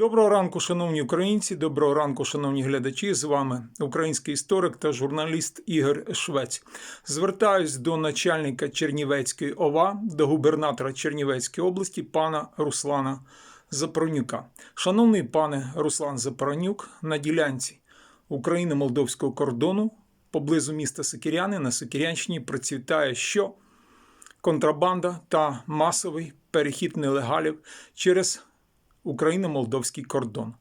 Доброго ранку, шановні українці, доброго ранку, шановні глядачі. З вами український історик та журналіст Ігор Швець. Звертаюсь до начальника Чернівецької ОВА, до губернатора Чернівецької області, пана Руслана Запоронюка. Шановний пане Руслан Запоронюк, на ділянці України-молдовського кордону поблизу міста Сокиряни на Сокирянщині процвітає що? Контрабанда та масовий перехід нелегалів через Україно-молдовський кордон.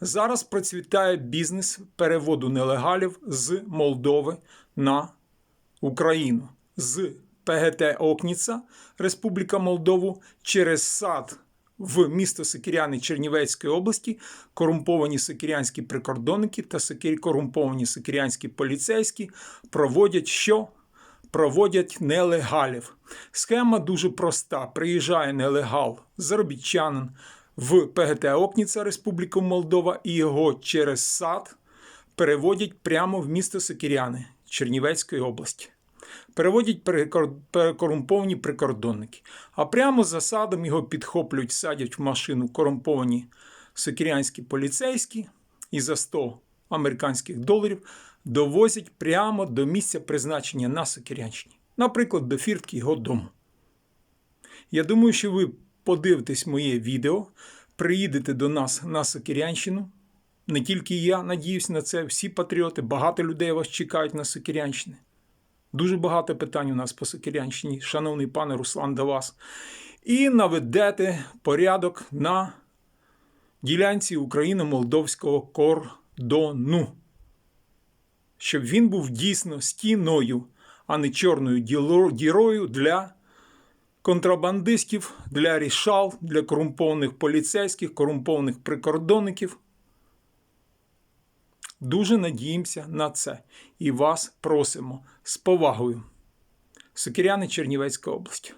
Зараз процвітає бізнес переводу нелегалів з Молдови на Україну з ПГТ Окніца, Республіка Молдову, через САД в місто Сокиряни Чернівецької області, корумповані сокирянські прикордонники та корумповані сокирянські поліцейські проводять що? проводять нелегалів. Схема дуже проста. Приїжджає нелегал, заробітчанин в ПГТ Окніца, Республіку Молдова, і його через САД переводять прямо в місто Сокиряни Чернівецької області. Переводять перекорумповані прикордонники. А прямо за садом його підхоплюють, садять в машину корумповані сокирянські поліцейські і за 100 американських доларів довозять прямо до місця призначення на Сокирянщині, наприклад, до фіртки його дому. Я думаю, що ви подивитесь моє відео, приїдете до нас на Сокирянщину. Не тільки я надіюсь на це, всі патріоти, багато людей вас чекають на Сокирянщині. Дуже багато питань у нас по Сокирянщині, шановний пане Руслан, до вас. І наведете порядок на ділянці України-молдовського кордону. Щоб він був дійсно стіною, а не чорною дірою для контрабандистів, для рішал, для корумпованих поліцейських, корумпованих прикордонників. Дуже надіємося на це і вас просимо з повагою. Сокиряни Чернівецька область.